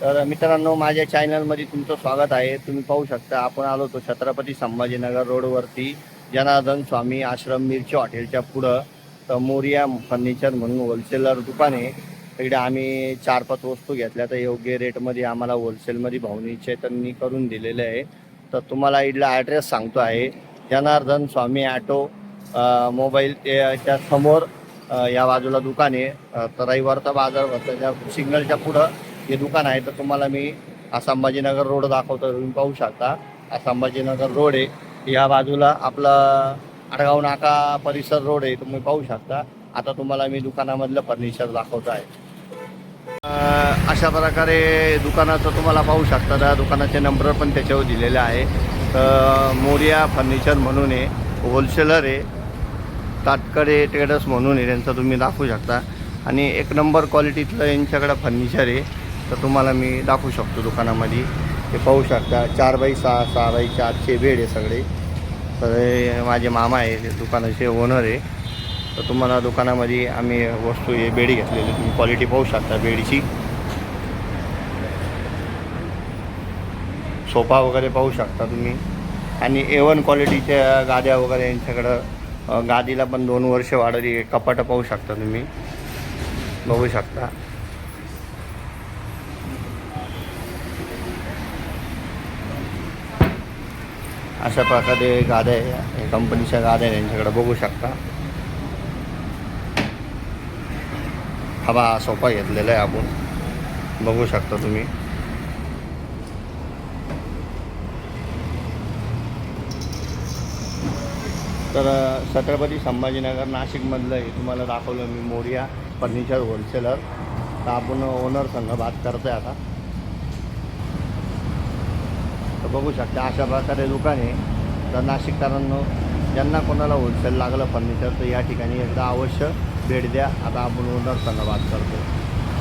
तर मित्रांनो माझ्या चॅनलमध्ये तुमचं स्वागत आहे. तुम्ही पाहू शकता आपण आलो होतो छत्रपती संभाजीनगर रोडवरती जनार्दन स्वामी आश्रम मिरची हॉटेलच्या पुढं. तर मोरिया फर्निचर म्हणून होलसेलर दुकान आहे. तिकडे आम्ही चार पाच वस्तू घेतल्या तर योग्य रेटमध्ये आम्हाला होलसेलमध्ये भावनीचे त्यांनी करून दिलेले आहे. तर तुम्हाला इथला ॲड्रेस सांगतो आहे. जनार्दन स्वामी ॲटो मोबाईल त्याच्यासमोर या बाजूला दुकान आहे. तर रविवारचा बाजार सिग्नलच्या पुढं हे दुकान आहे तर तुम्हाला मी हा संभाजीनगर रोड दाखवतो तुम्ही पाहू शकता. हा संभाजीनगर रोड आहे. या बाजूला आपला आडगाव नाका परिसर रोड आहे तुम्ही पाहू शकता. आता तुम्हाला मी दुकानामधलं फर्निचर दाखवतो आहे. अशा प्रकारे दुकानाचं तुम्हाला पाहू शकता. त्या दुकानाचे नंबर पण त्याच्यावर दिलेले आहे. तर मोरिया फर्निचर म्हणून आहे. होलसेलर आहे. ताटकडे ट्रेडर्स म्हणून आहे. त्यांचं तुम्ही दाखवू शकता. आणि एक नंबर क्वालिटीतलं यांच्याकडं फर्निचर आहे. तर तुम्हाला मी दाखवू शकतो दुकानामध्ये. ते पाहू शकता चार बाई सहा सहा बाई चारचे बेड आहे सगळे. तर माझे मामा आहे ते दुकानाचे ओनर आहे. तर तुम्हाला दुकानामध्ये आम्ही वस्तू हे बेडी घेतलेली. तुम्ही क्वालिटी पाहू शकता बेडची. सोफा वगैरे पाहू शकता तुम्ही. आणि ए वन क्वालिटीच्या गाद्या वगैरे यांच्याकडं गादीला पण दोन वर्ष वाढली कपाटं पाहू शकता तुम्ही. बघू शकता. अशा प्रकारे गाद्या आहे. हे कंपनीच्या गाद्या आहे यांच्याकडे बघू शकता. हवा सोफा घेतलेला आहे आपण. बघू शकता तुम्ही. तर छत्रपती संभाजीनगर नाशिकमधलं हे तुम्हाला दाखवलं मी मोरिया फर्निचर होलसेलर तर आपण ओनर संघ बात करतोय आता. तर बघू शकता अशा प्रकारे दुकान आहे तर नाशिककरांनो ज्यांना कोणाला होलसेल लागलं फर्निचर तर या ठिकाणी एकदा अवश्य भेट द्या. आता आपण ओनर बात करतो.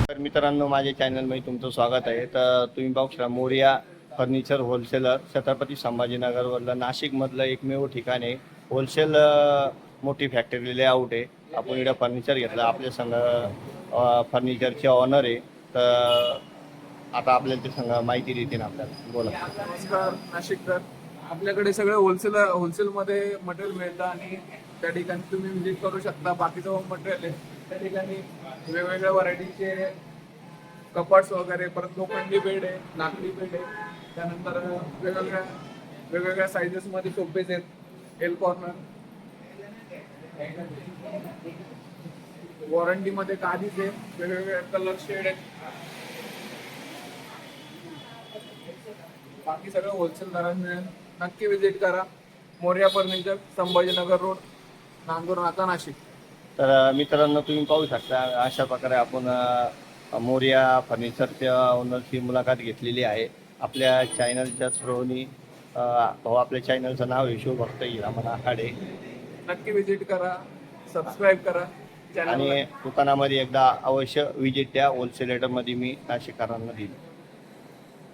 तर मित्रांनो माझ्या चॅनलमध्ये तुमचं स्वागत आहे. तर तुम्ही पाहू शकता मोरिया फर्निचर होलसेलर छत्रपती संभाजीनगरवरलं नाशिकमधलं एकमेव ठिकाण आहे. होलसेल मोठी फॅक्टरी लेआउट आहे. आपण इकडं फर्निचर घेतलं. आपल्या संघ फर्निचरचे ऑनर आहे. तर आता आपल्याला ते सांगा माहिती देतील आपल्याला. बोला. नमस्कार नाशिककर. आपल्याकडे सगळं होलसेल होलसेलमध्ये मटेरियल मिळतं आणि त्या ठिकाणी तुम्ही विजिट करू शकता. बाकीचं मटेरियल आहे. त्या ठिकाणी वेगवेगळ्या व्हरायटीचे कपाट्स वगैरे परत लोखंडी बेड आहे लाकडी बेड आहे. त्यानंतर वेगवेगळ्या वेगवेगळ्या साईजेसमध्ये सोपेज आहेत. एल कॉर्नर वॉरंटीमध्ये काधीच आहे. वेगवेगळ्या कलर शेड आहेत. बाकी सगळं होलसेल मिळेल नक्की विजिट करा. Morya furniture Sambhajinagar road Nandur Naka Nashik. तर मित्रांनो तुम्ही पाहू शकता अशा प्रकारे आपण मोरिया फर्निचरच्या ओनरची मुलाखत घेतलेली आहे. आपल्या चॅनलच्या थ्रोनी आपल्या चॅनलचं नाव आहे शिवभक्त हिरामन आखाडे. नक्की विजिट करा सबस्क्राईब करा. आणि दुकानामध्ये एकदा अवश्य विजिट द्या. होलसेल रेटमध्ये मी नाशिककरांना देईल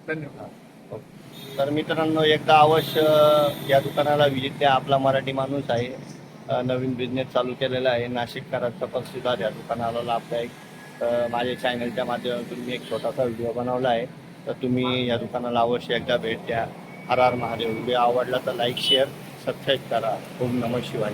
धन्यवाद. तर मित्रांनो एकदा अवश्य या दुकानाला व्हिजिट द्या. आपला मराठी माणूस आहे. नवीन बिझनेस चालू केलेला आहे. नाशिककरांचा पण सुद्धा या दुकानाला लाभदायक तर माझ्या चॅनलच्या माध्यमातून मी एक छोटासा व्हिडिओ बनवला आहे. तर तुम्ही या दुकानाला अवश्य एकदा भेट द्या. हर हर महादेव. व्हिडिओ आवडला तर लाईक शेअर सबस्क्राईब करा. ओम नमः शिवाय.